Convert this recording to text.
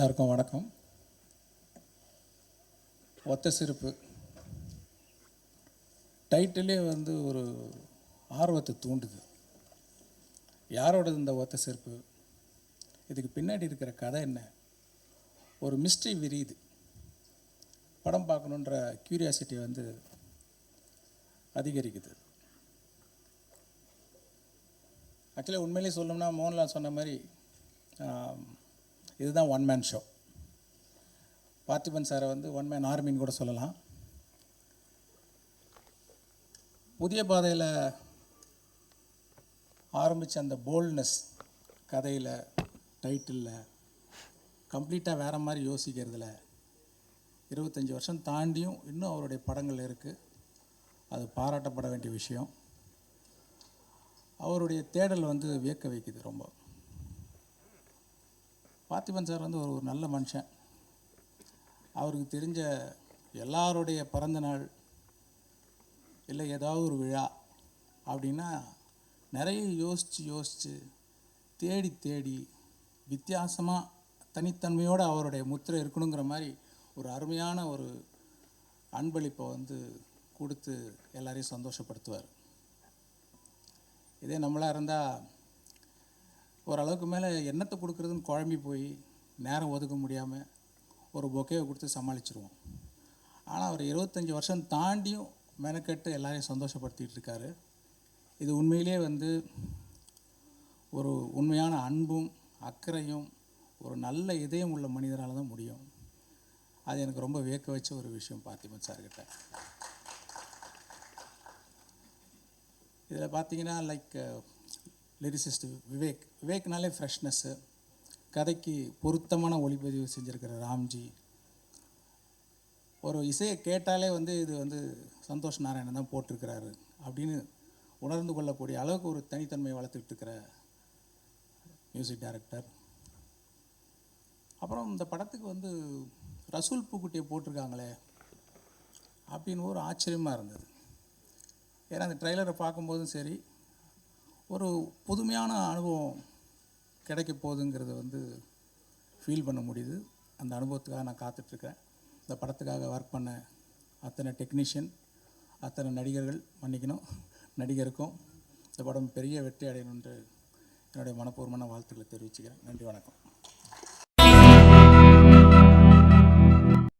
எல்லாருக்கும் வணக்கம். ஒத்த சிறப்பு டைட்டிலே வந்து ஒரு ஆர்வத்தை தூண்டுது. யாரோடது இந்த ஒத்த சிறப்பு இதுக்கு பின்னாடி இருக்கிற கதை என்ன? ஒரு மிஸ்ட்ரி விரியுது. படம் பார்க்கணுன்ற க்யூரியாசிட்டி வந்து அதிகரிக்குது. ஆக்சுவலாக உண்மையிலே சொல்லணும்னா மோகன்லால் சொன்ன மாதிரி இதுதான் ஒன் மேன் ஷோ பார்த்திபன் சாரை வந்து ஒன் மேன் ஆர்மின்னு கூட சொல்லலாம். புதிய பாதையில் ஆரம்பித்த அந்த போல்ட்னஸ் கதையில் டைட்டிலில் கம்ப்ளீட்டாக வேறு மாதிரி யோசிக்கிறதுல இருபத்தஞ்சி வருஷம் தாண்டியும் இன்னும் அவருடைய படங்கள் இருக்குது அது பாராட்டப்பட வேண்டிய விஷயம். அவருடைய தேடல் வந்து வியக்க வைக்குது ரொம்ப. பார்த்திபன் சார் வந்து ஒரு ஒரு நல்ல மனுஷன். அவருக்கு தெரிஞ்ச எல்லாருடைய பிறந்த நாள் இல்லை ஏதாவது ஒரு விழா அப்படின்னா நிறைய யோசித்து யோசித்து தேடி தேடி வித்தியாசமாக தனித்தன்மையோடு அவருடைய முத்திரை இருக்கணுங்கிற மாதிரி ஒரு அருமையான ஒரு அன்பளிப்பை வந்து கொடுத்து எல்லாரையும் சந்தோஷப்படுத்துவார். இதே நம்மளாக இருந்தால் ஓரளவுக்கு மேலே எண்ணத்தை கொடுக்குறதுன்னு குழம்பி போய் நேரம் ஒதுக்க முடியாமல் ஒரு பொக்கையை கொடுத்து சமாளிச்சிருவோம். ஆனால் அவர் இருபத்தஞ்சி வருஷம் தாண்டியும் மெனக்கெட்டு எல்லாரையும் சந்தோஷப்படுத்திகிட்டு இருக்காரு. இது உண்மையிலே வந்து ஒரு உண்மையான அன்பும் அக்கறையும் ஒரு நல்ல இதயம் உள்ள மனிதரால் தான் முடியும். அது எனக்கு ரொம்ப வியக்க வச்ச ஒரு விஷயம் பார்த்திபன் சார்கிட்ட. இதில் பார்த்தீங்கன்னா லைக் லிரிசிஸ்ட் விவேக் விவேக்னாலே ஃப்ரெஷ்னஸ்ஸு கதைக்கு பொருத்தமான ஒளிப்பதிவு செஞ்சுருக்கிற ராம்ஜி. ஒரு இசையை கேட்டாலே வந்து இது வந்து சந்தோஷ் நாராயணன் தான் போட்டிருக்கிறாரு அப்படின்னு உணர்ந்து கொள்ளக்கூடிய அளவுக்கு ஒரு தனித்தன்மையை வளர்த்துக்கிட்டு இருக்கிற மியூசிக் டைரக்டர் அப்புறம் இந்த படத்துக்கு வந்து ரசூல் பூக்குட்டியை போட்டிருக்காங்களே அப்படின்னு ஒரு ஆச்சரியமாக இருந்தது. ஏன்னா அந்த ட்ரெய்லரை பார்க்கும்போதும் சரி ஒரு புதுமையான அனுபவம் கிடைக்க போகுதுங்கிறத வந்து ஃபீல் பண்ண முடியுது. அந்த அனுபவத்துக்காக நான் காத்துட்ருக்கேன். இந்த படத்துக்காக ஒர்க் பண்ண அத்தனை டெக்னீஷியன் அத்தனை நடிகர்கள் மன்னிக்கணும் நடிகருக்கும் இந்த படம் பெரிய வெற்றி அடையணுன்று என்னுடைய மனப்பூர்வமான வாழ்த்துக்களை தெரிவிச்சுக்கிறேன். நன்றி வணக்கம்.